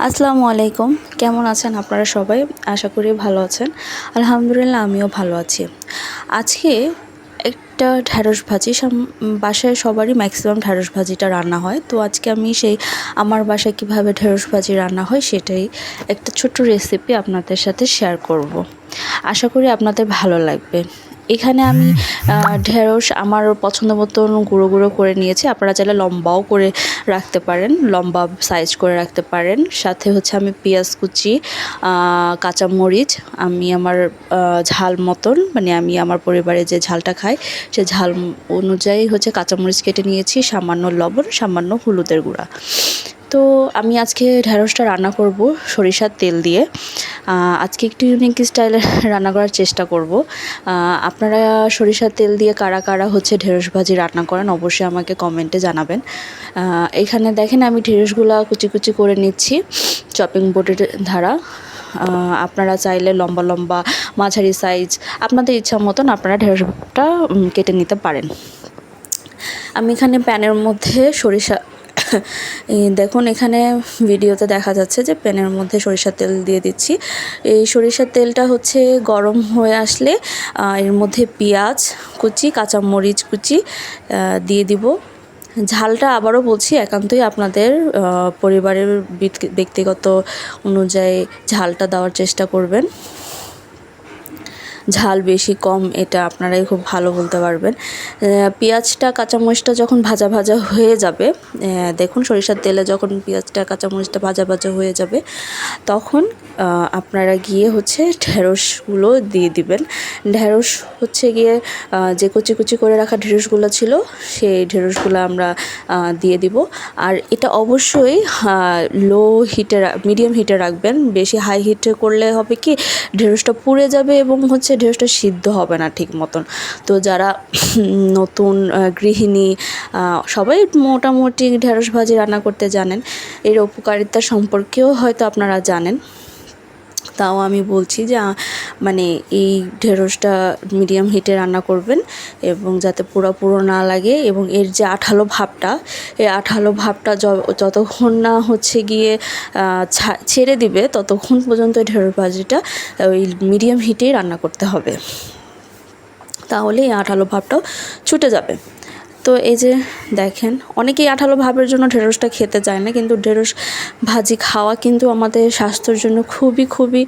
আসসালামু আলাইকুম। কেমন আছেন আপনারা সবাই? আশা করি ভালো আছেন। আলহামদুলিল্লাহ, আমিও ভালো আছি। আজকে একটা ঢ্যাঁড়স ভাজি বাসায় সবারই ম্যাক্সিমাম ঢ্যাঁড়স ভাজিটা রান্না হয়। তো আজকে আমি সেই আমার বাসায় কীভাবে ঢ্যাঁড়স ভাজি রান্না হয় সেটাই একটা ছোট্ট রেসিপি আপনাদের সাথে শেয়ার করব। আশা করি আপনাদের ভালো লাগবে। এখানে আমি ঢেঁড়স আমার পছন্দ মতন গুঁড়ো গুঁড়ো করে নিয়েছি। আপনারা চাইলে লম্বাও করে রাখতে পারেন, লম্বা সাইজ করে রাখতে পারেন। সাথে হচ্ছে আমি পেঁয়াজ কুচি কাঁচামরিচ, আমি আমার ঝাল মতন মানে আমি আমার পরিবারে যে ঝালটা খাই, সে ঝাল অনুযায়ী হচ্ছে কাঁচামরিচ কেটে নিয়েছি, সামান্য লবণ, সামান্য হলুদের গুঁড়া। তো আমি আজকে ঢ্যাঁড়সটা রান্না করব, সরিষার তেল দিয়ে। আজকে একটু ইউনিক স্টাইলে রান্না করার চেষ্টা করব। আপনারা সরিষার তেল দিয়ে কারা কারা হচ্ছে ঢেঁড়স ভাজি রান্না করেন অবশ্যই আমাকে কমেন্টে জানাবেন। এখানে দেখেন আমি ঢেঁড়সগুলো কুচি কুচি করে নিচ্ছি চপিং বোর্ডের ধারা। আপনারা চাইলে লম্বা লম্বা, মাঝারি সাইজ আপনাদের ইচ্ছা মতন আপনারা ঢেঁড়সটা কেটে নিতে পারেন। আমি এখানে প্যানের মধ্যে সরিষা দেখুন, এখানে ভিডিওতে দেখা যাচ্ছে যে প্যানের মধ্যে সরিষার তেল দিয়ে দিচ্ছি। এই সরিষার তেলটা হচ্ছে গরম হয়ে আসলে এর মধ্যে পেঁয়াজ কুচি, কাঁচামরিচ কুচি দিয়ে দিব। ঝালটা আবারও বলছি, একান্তই আপনাদের পরিবারের ব্যক্তিগত অনুযায়ী ঝালটা দেওয়ার চেষ্টা করবেন। ঝাল বেশি কম, এটা আপনারাই খুব ভালো বলতে পারবেন। পেঁয়াজটা, কাঁচামরিচটা যখন ভাজা ভাজা হয়ে যাবে দেখুন সরিষার তেলে যখন পেঁয়াজটা, কাঁচামরিচটা ভাজা ভাজা হয়ে যাবে, তখন আপনারা গিয়ে হচ্ছে ঢেঁড়সগুলো দিয়ে দিবেন। ঢেঁড়স হচ্ছে গিয়ে যে কুচি কুচি করে রাখা ঢেঁড়সগুলো ছিল, সেই ঢেঁড়সগুলো আমরা দিয়ে দিব। আর এটা অবশ্যই লো হিটে মিডিয়াম হিটে রাখবেন। বেশি হাই হিটে করলে হবে কি ঢেঁড়সটা পুড়ে যাবে এবং হচ্ছে ঢেঁড়সটা সিদ্ধ হবে না ঠিক মতন। তো যারা নতুন গৃহিণী সবাই মোটামুটি ঢেঁড়স ভাজি রান্না করতে জানেন। এর উপকারিতা সম্পর্কেও হয়তো আপনারা জানেন। তাও আমি বলছি যে মানে এই ঢেঁড়সটা মিডিয়াম হিটে রান্না করবেন এবং যাতে পুরো পুরো না লাগে এবং এর যে আঠালো ভাবটা, এই আঠালো ভাবটা যতক্ষণ না হচ্ছে গিয়ে ছেড়ে দিবে ততক্ষণ পর্যন্ত ঢেঁড়স ভাজিটা ওই মিডিয়াম হিটেই রান্না করতে হবে। তাহলে এই আঠালো ভাবটাও ছুটে যাবে। তো এই যে দেখেন, অনেকেই আঠালো ভাবের জন্য ঢেঁড়সটা খেতে চায় না, কিন্তু ঢেঁড়স ভাজি খাওয়া কিন্তু আমাদের স্বাস্থ্যের জন্য খুবই খুবই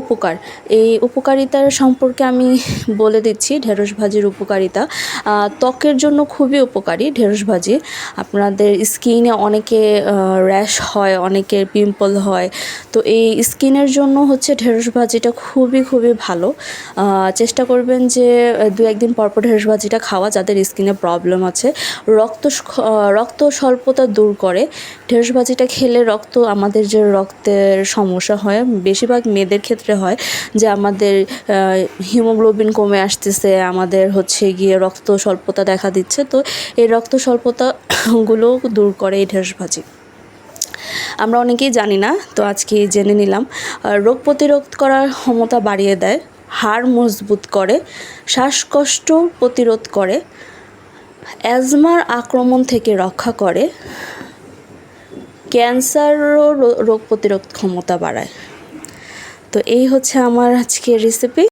উপকার। এই উপকারিতার সম্পর্কে আমি বলে দিচ্ছি, ঢেঁড়স ভাজির উপকারিতা। ত্বকের জন্য খুবই উপকারী ঢেঁড়স ভাজি। আপনাদের স্কিনে অনেকে র্যাশ হয় অনেকের পিম্পল হয়। তো এই স্কিনের জন্য হচ্ছে ঢেঁড়স ভাজিটা খুবই খুবই ভালো। চেষ্টা করবেন যে দু একদিন পরপর পর ঢেঁড়স ভাজিটা খাওয়া, যাদের স্কিনে প্রবলেম আছে। রক্ত রক্ত স্বল্পতা দূর করে। ঢেঁড়স ভাজিটা খেলে রক্ত আমাদের যে রক্তের সমস্যা হয়, বেশিরভাগ মেয়েদের ক্ষেত্রে হয় যে আমাদের হিমোগ্লোবিন কমে আসতেছে, আমাদের হচ্ছে গিয়ে রক্ত স্বল্পতা দেখা দিচ্ছে। তো এই রক্ত স্বল্পতাগুলো দূর করে এই ঢেঁড়স ভাজি আমরা অনেকেই জানি না, তো আজকে জেনে নিলাম। রোগ প্রতিরোধ করার ক্ষমতা বাড়িয়ে দেয়, হাড় মজবুত করে, শ্বাসকষ্ট প্রতিরোধ করে অ্যাজমার আক্রমণ থেকে রক্ষা করে, ক্যান্সারও রোগ প্রতিরোধ ক্ষমতা বাড়ায়। তো এই হচ্ছে আমার আজকের রেসিপি